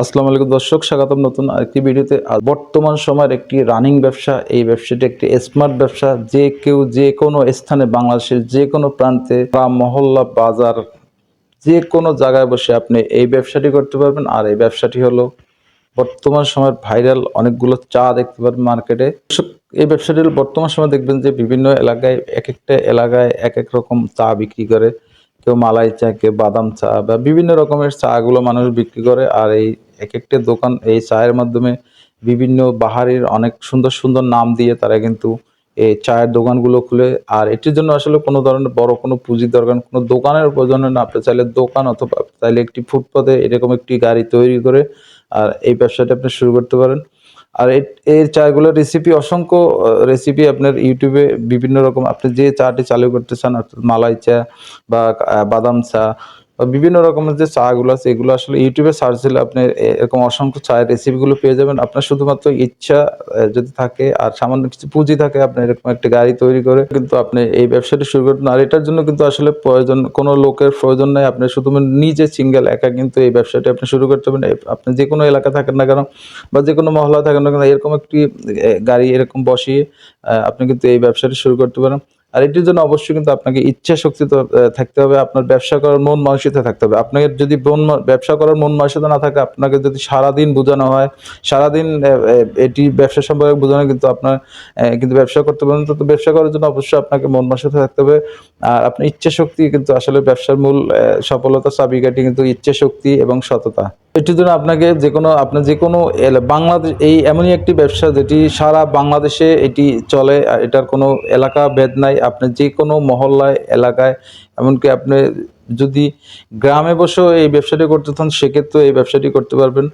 আসসালামু আলাইকুম দর্শক, স্বাগতম নতুন আরেকটি ভিডিওতে। বর্তমান সময়ের একটি রানিং ব্যবসা, এই ব্যবসাটি একটি স্মার্ট ব্যবসা। যে কেউ যে কোনো স্থানে বাংলাদেশের যে কোনো প্রান্তে বা মহল্লা, বাজার, যে কোনো জায়গায় বসে আপনি এই ব্যবসাটি করতে পারবেন। আর এই ব্যবসাটি হলো বর্তমান সময়ের ভাইরাল অনেকগুলো চা দেখতে পারবেন মার্কেটে। এই ব্যবসাটি বর্তমান সময় দেখবেন যে বিভিন্ন এলাকায় এক একটা এলাকায় এক এক রকম চা বিক্রি করে। কেউ মালাই চা, কেউ বাদাম চা বা বিভিন্ন রকমের চাগুলো মানুষ বিক্রি করে। আর এই এক একটা দোকান এই চায়ের মাধ্যমে বিভিন্ন বাহারির অনেক সুন্দর সুন্দর নাম দিয়ে তারা কিন্তু এই চায়ের দোকানগুলো খুলে। আর এটির জন্য আসলে কোনো ধরনের বড় কোনো পুঁজির দরকার, কোনো দোকানের প্রয়োজন না। আপনি চাইলে দোকান অথবা চাইলে একটি ফুটপাতে এরকম একটি গাড়ি তৈরি করে আর এই ব্যবসাটা আপনি শুরু করতে পারেন। আর এই চাগুলোর রেসিপি অসংখ্য রেসিপি আপনার ইউটিউবে বিভিন্ন রকম, আপনি যে চাটি চালু করতে চান, অর্থাৎ মালাই চা বা বাদাম চা বিভিন্ন রকমের যে চাগুলো আছে, এগুলো আসলে ইউটিউবে সার্চ দিলে আপনি এরকম অসংখ্য চায়ের রেসিপিগুলো পেয়ে যাবেন। আপনার শুধুমাত্র ইচ্ছা যদি থাকে আর সামান্য কিছু পুঁজি থাকে, আপনি এরকম একটা গাড়ি তৈরি করে কিন্তু আপনি এই ব্যবসাটি শুরু করবেন। আর এটার জন্য কিন্তু আসলে প্রয়োজন, কোনো লোকের প্রয়োজন নাই। আপনি শুধুমাত্র নিজে সিঙ্গেল একা কিন্তু এই ব্যবসাটি আপনি শুরু করতে পারেন আপনি যে কোনো এলাকা থাকেন না কেন বা যে কোনো মহলা থাকেন না কেন, এরকম একটি গাড়ি এরকম বসিয়ে আপনি কিন্তু এই ব্যবসাটি শুরু করতে পারেন। আর এটির জন্য অবশ্যই কিন্তু আপনাকে ইচ্ছা শক্তি থাকতে হবে, আপনার ব্যবসা করার মন মানসিকতা থাকতে হবে। আপনাকে যদি ব্যবসা করার মন মানসিকতা না থাকে, আপনাকে যদি সারাদিন বোঝানো হয়, সারাদিন এটি ব্যবসা সম্পর্কে বোঝানো কিন্তু আপনার কিন্তু ব্যবসা করতে পারেন, তো ব্যবসা করার জন্য অবশ্যই আপনাকে মন মানসিকতা থাকতে হবে। আর আপনার ইচ্ছা শক্তি কিন্তু আসলে ব্যবসার মূল সফলতা, চাবিকাঠি কিন্তু ইচ্ছা শক্তি এবং সততা। এটির জন্য আপনাকে যে কোনো, আপনার যে কোনো বাংলাদেশ, এই এমনই একটি ব্যবসা যেটি সারা বাংলাদেশে এটি চলে এটার কোনো এলাকা ভেদ নাই। আপনি যে কোনো মহল্লায়, এলাকায়, এমনকি আপনি যদি গ্রামে বসেও এই ব্যবসাটি করতে চান, সেক্ষেত্রেও এই ব্যবসাটি করতে পারবেন।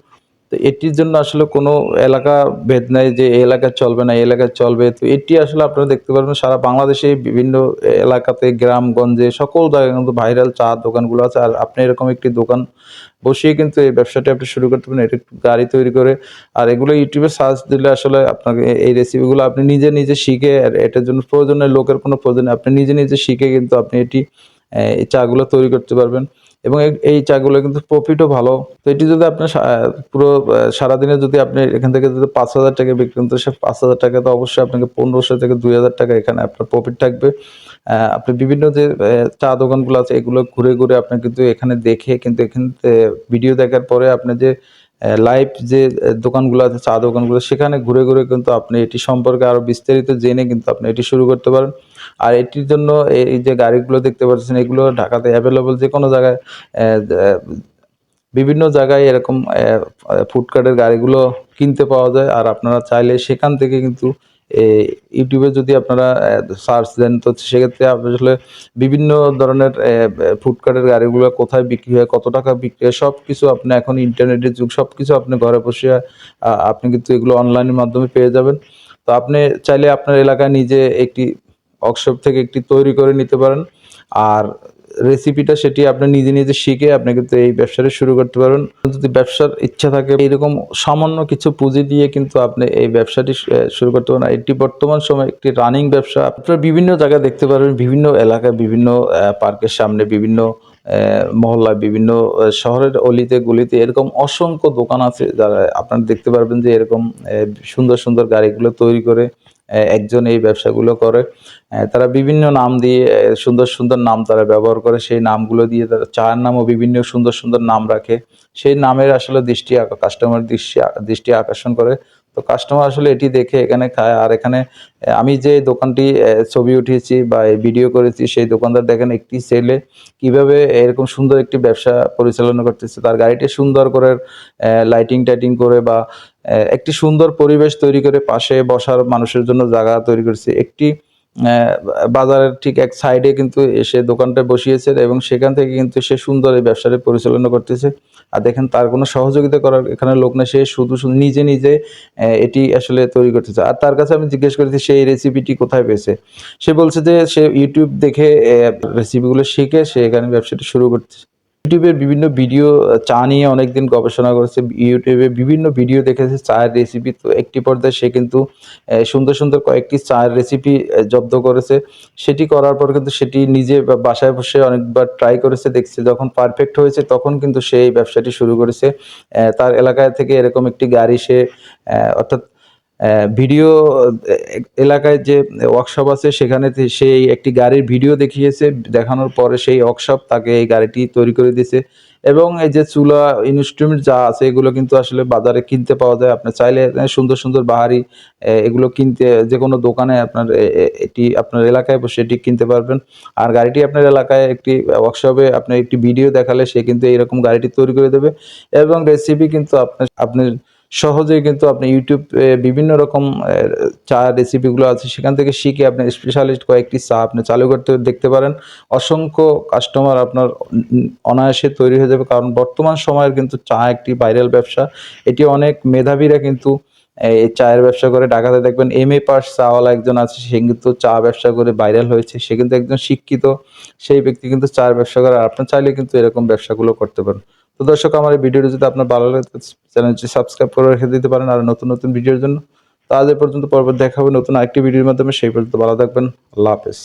তো এটির জন্য আসলে কোনো এলাকা ভেদ নাই যে এই এলাকায় চলবে না, এই এলাকায় চলবে। তো এটি আসলে আপনারা দেখতে পারবেন, সারা বাংলাদেশে বিভিন্ন এলাকাতে, গ্রামগঞ্জে, সকল জায়গায় কিন্তু ভাইরাল চা দোকানগুলো আছে। আর আপনি এরকম একটি দোকান বসিয়ে কিন্তু এই ব্যবসাটি আপনি শুরু করতে পারেন, এটা একটু গাড়ি তৈরি করে। আর এগুলো ইউটিউবে সার্চ দিলে আসলে আপনাকে এই রেসিপিগুলো আপনি নিজে নিজে শিখে, আর এটার জন্য প্রয়োজনে লোকের কোনো প্রয়োজন। আপনি নিজে নিজে শিখে কিন্তু আপনি এটি এই চাগুলো তৈরি করতে পারবেন। এবং এই- চাগুলো কিন্তু প্রফিটও ভালো। তো এটি যদি আপনার পুরো সারাদিনে যদি আপনি এখান থেকে যদি পাঁচ হাজার টাকা বিক্রি করেন, তো সে পাঁচ হাজার টাকা তো অবশ্যই আপনাকে পনেরোশো থেকে দুই হাজার টাকা এখানে আপনার প্রফিট থাকবে। আপনি বিভিন্ন যে চা দোকানগুলো আছে, এগুলো ঘুরে ঘুরে আপনি কিন্তু এখানে দেখে, কিন্তু এখানে ভিডিও দেখার পরে আপনি যে লাইভ যে দোকানগুলো আছে, চা দোকানগুলো, সেখানে ঘুরে ঘুরে কিন্তু আপনি এটি সম্পর্কে আরও বিস্তারিত জেনে কিন্তু আপনি এটি শুরু করতে পারেন। আর এটির জন্য এই যে গাড়িগুলো দেখতে পাচ্ছেন, এগুলো ঢাকাতে অ্যাভেলেবল যে কোনো জায়গায় বিভিন্ন জায়গায় এরকম ফুডকার্টের গাড়িগুলো কিনতে পাওয়া যায়। আর আপনারা চাইলে সেখান থেকে কিন্তু ইউটিউবে যদি আপনারা সার্চ দেন, তো সেক্ষেত্রে আসলে বিভিন্ন ধরনের ফুডকার্টের গাড়িগুলো কোথায় বিক্রি হয়, কত টাকা বিক্রি হয় সব কিছু আপনি এখন ইন্টারনেটের যুগ সব কিছু আপনি ঘরে বসে আপনি কিন্তু এগুলো অনলাইনের মাধ্যমে পেয়ে যাবেন। তো আপনি চাইলে আপনার এলাকায় নিজে একটি ওয়ার্কশপ থেকে একটি তৈরি করে নিতে পারেন। আর রেসিপিটা সেটি আপনি নিজে নিজে শিখে আপনি কিন্তু এই ব্যবসাটা শুরু করতে পারেন যদি ব্যবসার ইচ্ছা থাকে, এরকম সামান্য কিছু পুঁজি দিয়ে কিন্তু আপনি এই ব্যবসাটি শুরু করতে পারেন এটি বর্তমান সময় একটি রানিং ব্যবসা। আপনারা বিভিন্ন জায়গায় দেখতে পারবেন, বিভিন্ন এলাকায়, বিভিন্ন পার্কের সামনে, বিভিন্ন মহল্লায়, বিভিন্ন শহরের অলিতে, গলিতে এরকম অসংখ্য দোকান আছে যারা আপনারা দেখতে পারবেন যে এরকম সুন্দর সুন্দর গাড়িগুলো তৈরি করে একজন এই ব্যবসাগুলো করে। তারা বিভিন্ন নাম দিয়ে সুন্দর সুন্দর নাম তারা ব্যবহার করে। সেই নামগুলো দিয়ে তারা চায়ের নামও বিভিন্ন সুন্দর সুন্দর নাম রাখে। সেই নামের আসলে দৃষ্টি কাস্টমার দৃষ্টি দৃষ্টি আকর্ষণ করে। তো কাস্টমার আসলে এটি দেখে এখানে খায়। আর এখানে আমি যে দোকানটি ছবি উঠিয়েছি বা ভিডিও করেছি, সেই দোকানদার দেখেন একটি ছেলে কীভাবে এরকম সুন্দর একটি ব্যবসা পরিচালনা করতেছে। তার গাড়িটি সুন্দর করে লাইটিং টাইটিং করে বা একটি সুন্দর পরিবেশ তৈরি করে পাশে বসার মানুষের জন্য জায়গা তৈরি করেছে। একটি বাজারের ঠিক এক সাইডে কিন্তু এসে দোকানটা বসিয়েছে এবং সেখান থেকে কিন্তু সে সুন্দর এই ব্যবসাটি পরিচালনা করতেছে। আর দেখেন তার কোনো সহযোগিতা করার এখানে লোক না সে শুধু শুধু নিজে নিজে এটি আসলে তৈরি করতেছে। আর তার কাছে আমি জিজ্ঞেস করেছি সেই রেসিপিটি কোথায় পেয়েছে? সে বলছে যে সে ইউটিউব দেখে রেসিপিগুলো শিখে সে এখানে ব্যবসাটি শুরু করতেছে। ইউটিউবের বিভিন্ন ভিডিও চা নিয়ে অনেকদিন গবেষণা করেছে, ইউটিউবে বিভিন্ন ভিডিও দেখেছে চায়ের রেসিপি তো একটি পর্যায়ে সে কিন্তু সুন্দর সুন্দর কয়েকটি চায়ের রেসিপি জব্দ করেছে। সেটি করার পর কিন্তু সেটি নিজে বাসায় বসে অনেকবার ট্রাই করেছে, দেখছে যখন পারফেক্ট হয়েছে তখন কিন্তু সে এই ব্যবসাটি শুরু করেছে। তার এলাকায় থেকে এরকম একটি গাড়ি সে অর্থাৎ ভিডিও এলাকায় যে ওয়ার্কশপ আছে, সেখানে সেই একটি গাড়ির ভিডিও দেখিয়েছে। দেখানোর পরে সেই ওয়ার্কশপ তাকে এই গাড়িটি তৈরি করে দিয়েছে। এবং এই যে চুলা ইনস্ট্রুমেন্ট যা আছে, এগুলো কিন্তু আসলে বাজারে কিনতে পাওয়া যায়। আপনার চাইলে সুন্দর সুন্দর বাহারি এগুলো কিনতে, যে কোনো দোকানে আপনার এটি আপনার এলাকায় বসে এটি কিনতে পারবেন। আর গাড়িটি আপনার এলাকায় একটি ওয়ার্কশপে আপনি একটি ভিডিও দেখালে সে কিন্তু এইরকম গাড়িটি তৈরি করে দেবে। এবং রেসিপি কিন্তু আপনার আপনি সহজেই কিন্তু আপনি ইউটিউব বিভিন্ন রকম চা রেসিপিগুলো আছে, সেখান থেকে শিখে আপনি স্পেশালিস্ট কয়েকটি চা আপনি চালু করতে, দেখতে পারেন। অসংখ্য কাস্টমার আপনার অনায়াসে তৈরি হয়ে যাবে, কারণ বর্তমান সময়ের কিন্তু চা একটি ভাইরাল ব্যবসা। এটি অনেক মেধাবীরা কিন্তু এই চায়ের ব্যবসা করে। ঢাকাতে দেখবেন এম এ পাস চাওয়ালা একজন আছে, সে কিন্তু চা ব্যবসা করে ভাইরাল হয়েছে। সে কিন্তু একজন শিক্ষিত, সেই ব্যক্তি কিন্তু চায়ের ব্যবসা করে। আর আপনার চাইলে কিন্তু এরকম ব্যবসাগুলো করতে পারেন। তো দর্শক, আমার এই ভিডিওটি যদি আপনার ভালো লাগে চ্যানেলটি সাবস্ক্রাইব করে রেখে দিতে পারেন আর নতুন নতুন ভিডিওর জন্য। তো আজ পর্যন্ত পরবর্তী দেখা হবে নতুন আরেকটি ভিডিওর মাধ্যমে। সেই পর্যন্ত ভালো থাকবেন। আল্লাহ হাফেজ।